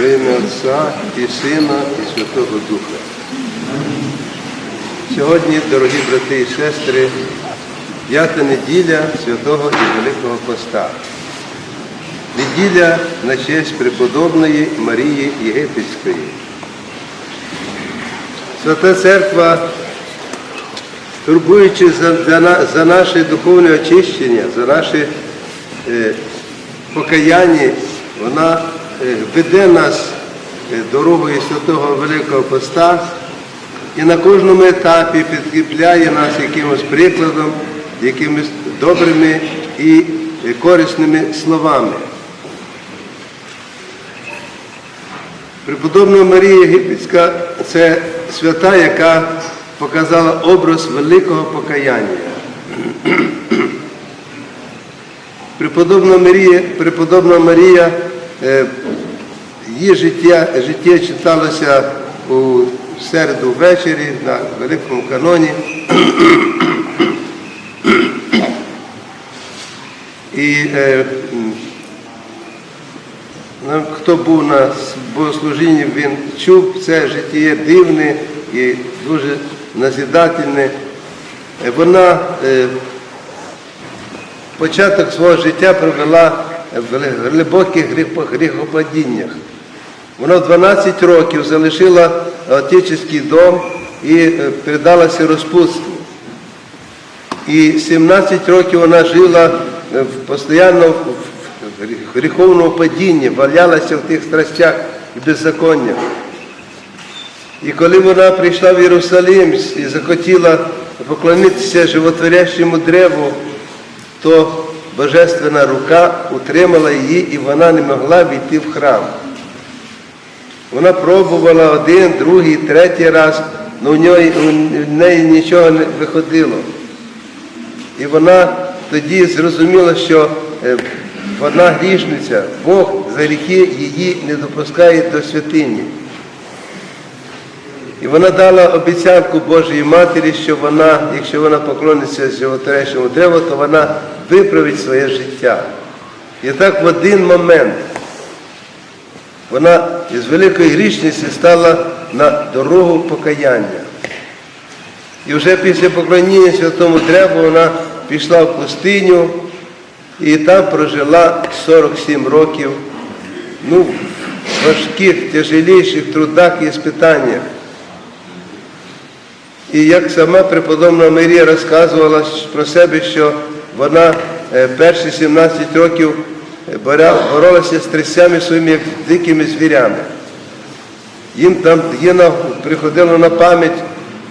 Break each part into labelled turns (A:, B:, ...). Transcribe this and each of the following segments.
A: Во ім'я Отця і Сина, і Святого Духа. Сьогодні, дорогі брати і сестри, п'ята неділя Святого і Великого Поста. Неділя на честь преподобної Марії Єгипетської. Свята Церква, турбуючись за, за, наше духовне очищення, за наше е, покаяння, вона веде нас е, дорогою Святого Великого Поста і на кожному етапі підкріпляє нас якимось прикладом, якимись добрими і е, корисними словами. Преподобна Марія Єгипетська це свята, яка показала образ великого покаяння. Преподобна Марія, преподобна Марія е, її життя, життя читалося у середу ввечері на Великому каноні. І е, Ну, Хто був на богослужінні, він чув це життя дивне і дуже назідательне. Е, Вона е, початок свого життя провела в глибоких гріхопадіннях. Вона в 12 років залишила отеческий дом і е, передалася розпутству. І 17 років вона жила е, в- постійно в гріховному падінні, валялася в тих страстях і беззаконнях. І коли вона прийшла в Єрусалим і захотіла поклонитися животворящому древу, то божественна рука утримала її, і вона не могла війти в храм. Вона пробувала один, другий, третій раз, але у неї, у неї нічого не виходило. І вона тоді зрозуміла, що е, вона грішниця, Бог за гріхи її не допускає до святині. І вона дала обіцянку Божої Матері, що вона, якщо вона поклониться животоречному древу, то вона виправить своє життя. І так в один момент вона із великої грішниці стала на дорогу покаяння. І вже після поклоніння святому древу вона пішла в пустиню і там прожила 47 років ну, в важких, тяжелейших трудах і спитаннях. І як сама преподобна Марія розказувала про себе, що вона е, перші 17 років е, боролася з трясями своїми як дикими звірями. Їм там на- приходило на пам'ять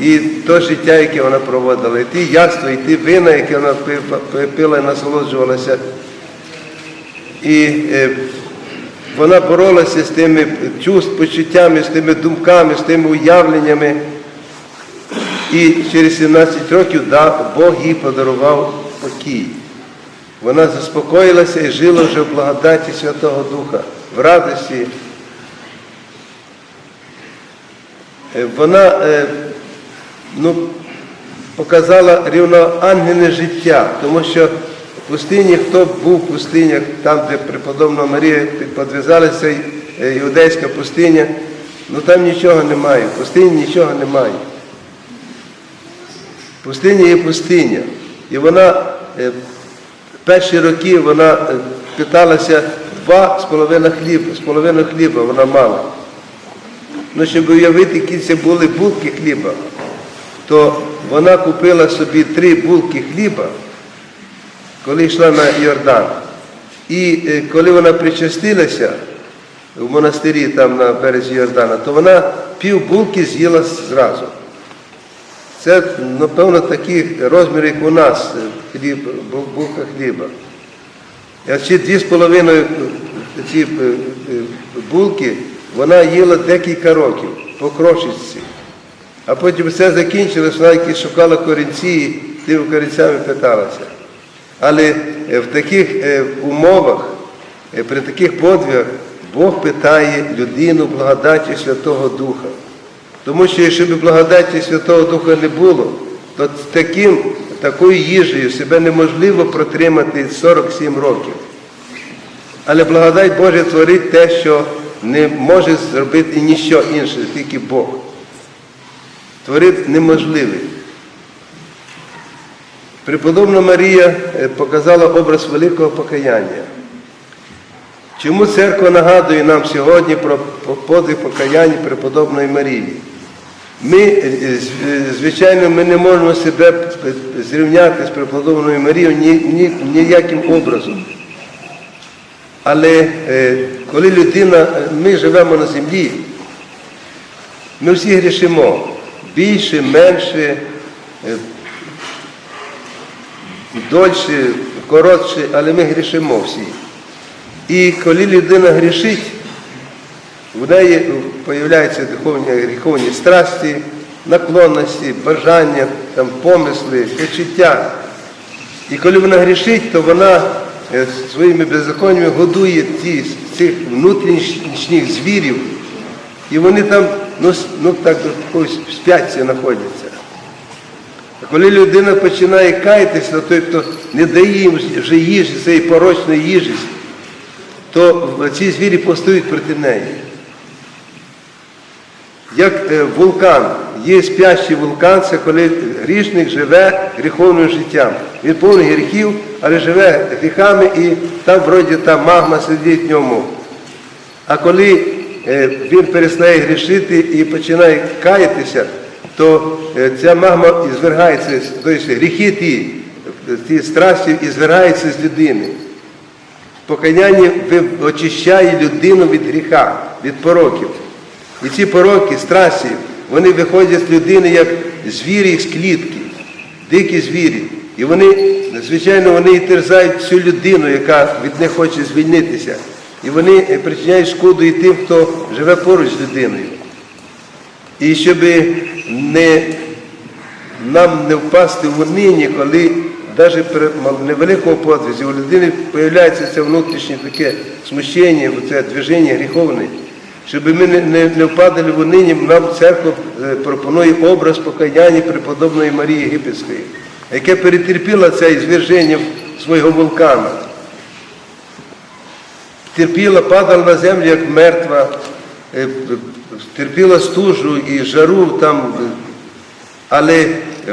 A: і то життя, яке вона проводила, і ті яства, і ті вина, які вона пила і насолоджувалася. І е, вона боролася з тими чувств, почуттями, з тими думками, з тими уявленнями. І через 17 років да, Бог їй подарував покій. Вона заспокоїлася і жила вже в благодаті Святого Духа, в радості. Е, Вона е, ну, показала рівноангельне життя, тому що в пустині, хто був в пустинях, там, де преподобна Марія підв'язалася е, іудейська пустиня, ну там нічого немає, в пустині нічого немає. Пустиня є пустиня. І вона е, перші роки вона е, питалася два з половиною хліба, з половиною хліба вона мала. Ну, щоб уявити, які це були булки хліба, то вона купила собі три булки хліба, коли йшла на Йордан. І е, коли вона причастилася в монастирі там на березі Йордана, то вона пів булки з'їла зразу. Це, напевно, такі розміри, як у нас, е, хліб, бу- булка хліба. А ці дві з половиною е, ці е, булки вона їла декілька років по крошечці. А потім все закінчилось, вона якісь шукала корінці і тими корінцями питалася. Але в таких умовах, при таких подвигах Бог питає людину благодаті Святого Духа. Тому що якщо б благодаті Святого Духа не було, то таким, такою їжею себе неможливо протримати 47 років. Але благодать Божа творить те, що не може зробити ніщо інше, тільки Бог. Творить неможливе. Преподобна Марія е, показала образ великого покаяння. Чому церква нагадує нам сьогодні про подвиг покаяння преподобної Марії? Ми, е, з- е, звичайно, ми не можемо себе зрівняти з преподобною Марією ні, ні, ніяким образом. Але е, коли людина, е, ми живемо на землі, ми всі грішимо більше, менше, е, дольше, коротше, але ми грішимо всі. І коли людина грішить, в неї з'являються духовні гріховні страсті, наклонності, бажання, там, помисли, почуття. І коли вона грішить, то вона е, своїми беззаконнями годує ті, цих внутрішніх звірів, і вони там ну, ну, так, в сп'ятці знаходяться. А коли людина починає каятися, то той, хто не дає їм вже їжі, цієї порочної їжі, то ці звірі постають проти неї. Як е, вулкан, є спящий вулкан, це коли грішник живе гріховним життям. Він повний гріхів, але живе гріхами і там вроді та магма сидить в ньому. А коли е, він перестає грішити і починає каятися, то е, ця магма звергається, тобто гріхи ті, ті страсті і звергаються з людини. Покаяння очищає людину від гріха, від пороків. І ці пороки, страсті, вони виходять з людини як звірі з клітки, дикі звірі. І вони, звичайно, вони і терзають всю людину, яка від них хоче звільнитися. І вони причиняють шкоду і тим, хто живе поруч з людиною. І щоб не, нам не впасти в унині, коли навіть при невеликому подвизі у людини з'являється це внутрішнє таке смущення, це движення гріховне. Щоб ми не, не, не впадали в унині, нам церква е, пропонує образ покаяння преподобної Марії Єгипетської, яке перетерпіла це зверження свого вулкана терпіла, падала на землю як мертва, е, терпіла стужу і жару там, е, але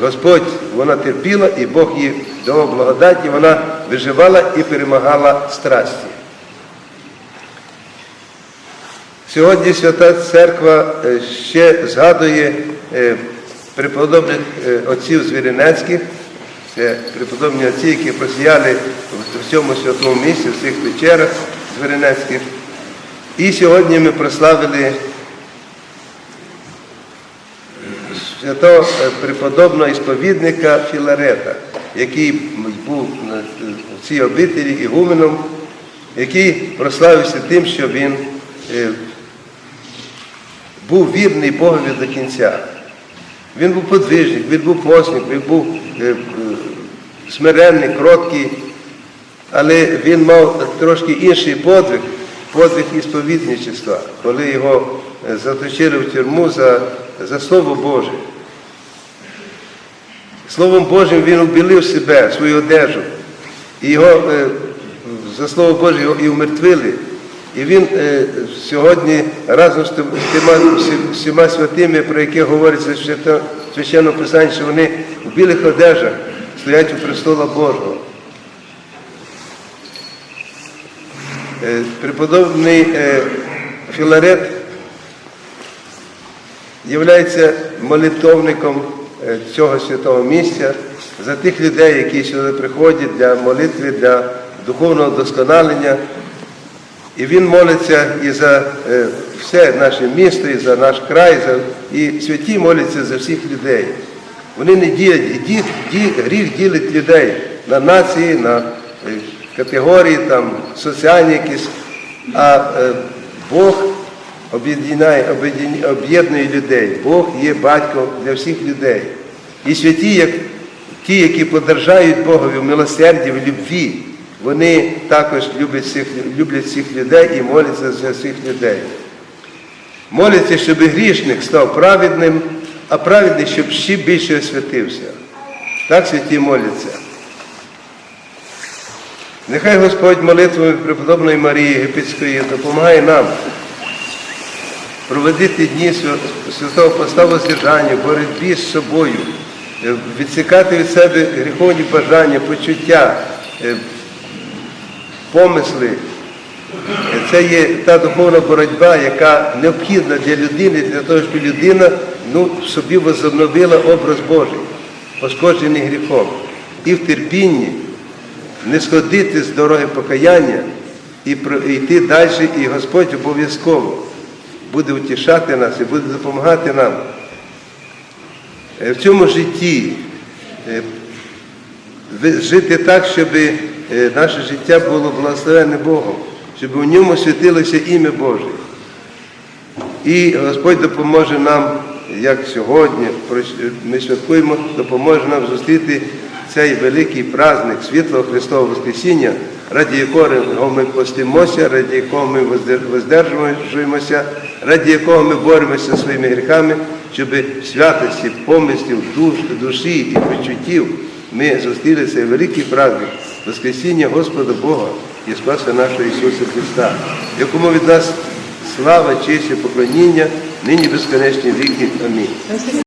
A: Господь вона терпіла і Бог їй давав благодать, і вона виживала і перемагала страсті. Сьогодні Свята Церква е, ще згадує е, преподобних е, отців Звіринецьких, це преподобні отці, які просіяли в цьому святому місці, в цих вечерах Звіринецьких. І сьогодні ми прославили святого е, преподобного ісповідника Філарета, який був в цій обителі ігуменом, який прославився тим, що він е, був вірний Богові до кінця. Він був подвижник, він був постник, він був е, е, смиренний, кроткий, але він мав трошки інший подвиг, подвиг ісповідничества, коли його е, заточили в тюрму за, за Слово Боже. Словом Божим він убілив себе, свою одежу. І його е, за Слово Боже його і умертвили. І він е, сьогодні разом з тим- тима всіма святими, про яких говориться священному писанні, що вони в білих одежах стоять у престола Божого. Е, Преподобний е, Філарет є молитовником е, цього святого місця за тих людей, які сюди приходять для молитви, для духовного досконалення. І він молиться і за е, все наше місто, і за наш край, і святі моляться за всіх людей. Вони не ділять, і гріх ділить людей на нації, на е, категорії, там, соціальні якісь, а Бог об'єднує людей. Бог є батьком для всіх людей. І святі, як ті, які подержають Богові в милосерді, в любві, вони також люблять всіх, люблять всіх людей і моляться за всіх людей. Моляться, щоб грішник став праведним, а праведний, щоб ще більше освятився. Так святі моляться. Нехай Господь молитвами преподобної Марії Єгипетської допомагає нам проводити дні святого поста воздержання, боротьбі з собою, е, відсікати від себе гріховні бажання, почуття, е, помисли. Е, Це є та духовна боротьба, яка необхідна для людини, для того, щоб людина ну, собі возобновила образ Божий, пошкоджений гріхом. І в терпінні не сходити з дороги покаяння і йти далі, і Господь обов'язково буде утішати нас і буде допомагати нам. Е, В цьому житті е, жити так, щоб е, наше життя було благословенне Богом, щоб у ньому святилося ім'я Боже. І Господь допоможе нам, як сьогодні ми святкуємо, допоможе нам зустріти цей великий праздник світлого Христового Воскресіння, раді якого ми постимося, раді якого ми воздержуємося, раді якого ми боремося зі своїми гріхами, щоб святості помислів, душ, душі і почуттів ми зустріли цей великий праздник Воскресіння Господа Бога і Спаса нашого Ісуса Христа, якому від нас слава, честь і поклоніння, нині безконечні віки. Амінь.